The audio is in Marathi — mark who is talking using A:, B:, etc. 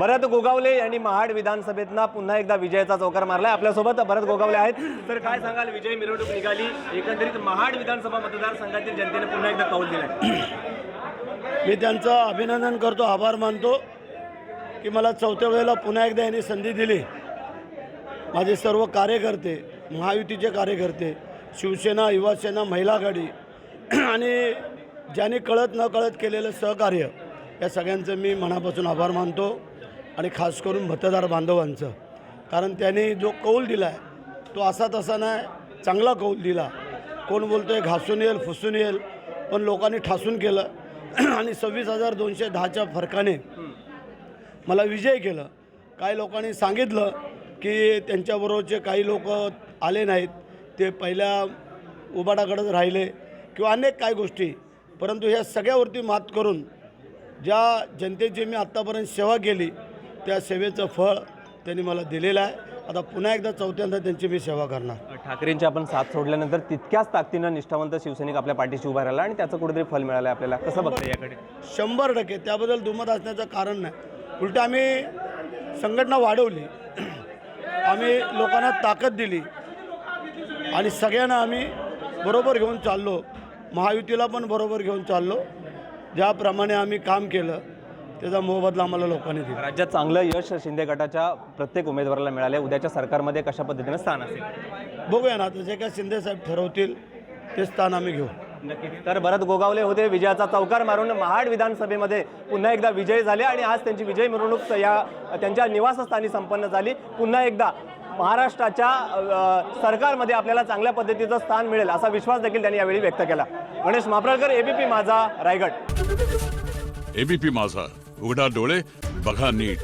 A: भरत गोगावले यांनी महाड विधानसभेतना पुन्हा एकदा विजयाचा चौकार मारलाय. आपल्यासोबत भरत गोगावले आहेत. तर काय सांगाल? विजय मिरवणूक निघाली. एकंदरीत महाड विधानसभा मतदारसंघातील जनतेने पुन्हा एकदा कौल दिलाय.
B: मी त्यांचं अभिनंदन करतो आभार मानतो की मला चौथ्या वेळेला पुन्हा एकदा यांनी संधी दिली. माझे सर्व कार्यकर्ते महायुतीचे कार्यकर्ते शिवसेना युवासेना महिला आघाडी आणि ज्यांनी कळत न कळत केलेलं सहकार्य या सगळ्यांचं मी मनापासून आभार मानतो. आणि खास करून मतदार बांधवांचं. कारण त्याने जो कौल दिला आहे तो असा तसा नाही चांगला कौल दिला. कोण बोलतो आहे घासून येईल फुसून येईल पण लोकांनी ठासून केलं. आणि सव्वीस हजार दोनशे दहाच्या फरकाने मला विजय केलं. काही लोकांनी सांगितलं की त्यांच्याबरोबरचे काही लोक आले नाहीत ते पहिल्या उबाडाकडंच राहिले किंवा अनेक काय गोष्टी. परंतु ह्या सगळ्यावरती मात करून ज्या जनतेची मी आत्तापर्यंत सेवा केली त्या सेवेचं फळ त्यांनी मला दिलेलं आहे. आता पुन्हा एकदा चौथ्यांदा त्यांची मी सेवा करणार.
A: ठाकरेंची आपण साथ सोडल्यानंतर तितक्याच ताकदीनं निष्ठावंत शिवसैनिक आपल्या पाठीशी उभा राहिला आणि त्याचं कुठेतरी फल मिळालं आपल्याला. कसं बघतं याकडे?
B: शंभर टक्के. त्याबद्दल दुमत असण्याचं कारण नाही. उलट आम्ही संघटना वाढवली. आम्ही लोकांना ताकद दिली. आणि सगळ्यांना आम्ही बरोबर घेऊन चाललो. महायुतीला पण बरोबर घेऊन चाललो. ज्याप्रमाणे आम्ही काम केलं. त्याचा मोबदला आम्हाला लोकांनी दिला.
A: राज्यात चांगलं यश शिंदे गटाच्या प्रत्येक उमेदवाराला मिळाले उद्याच्या सरकारमध्ये कशा पद्धतीनं स्थान असेल?
B: बघूया ना आता जे काय शिंदेसाहेब ठरवतील ते स्थान आम्ही घेऊ.
A: नक्कीच. तर भरत गोगावले होते विजयाचा चौकार मारून महाड विधानसभेमध्ये पुन्हा एकदा विजय झाले आणि आज त्यांची विजय मिरवणूक या त्यांच्या निवासस्थानी संपन्न झाली. पुन्हा एकदा महाराष्ट्राच्या अ, सरकारमध्ये आपल्याला चांगल्या पद्धतीचं स्थान मिळेल असा विश्वास देखील त्यांनी यावेळी व्यक्त केला. गणेश मापरकर एबीपी माझा रायगड.
C: एबीपी माझा उघडा डोळे बघा नीट.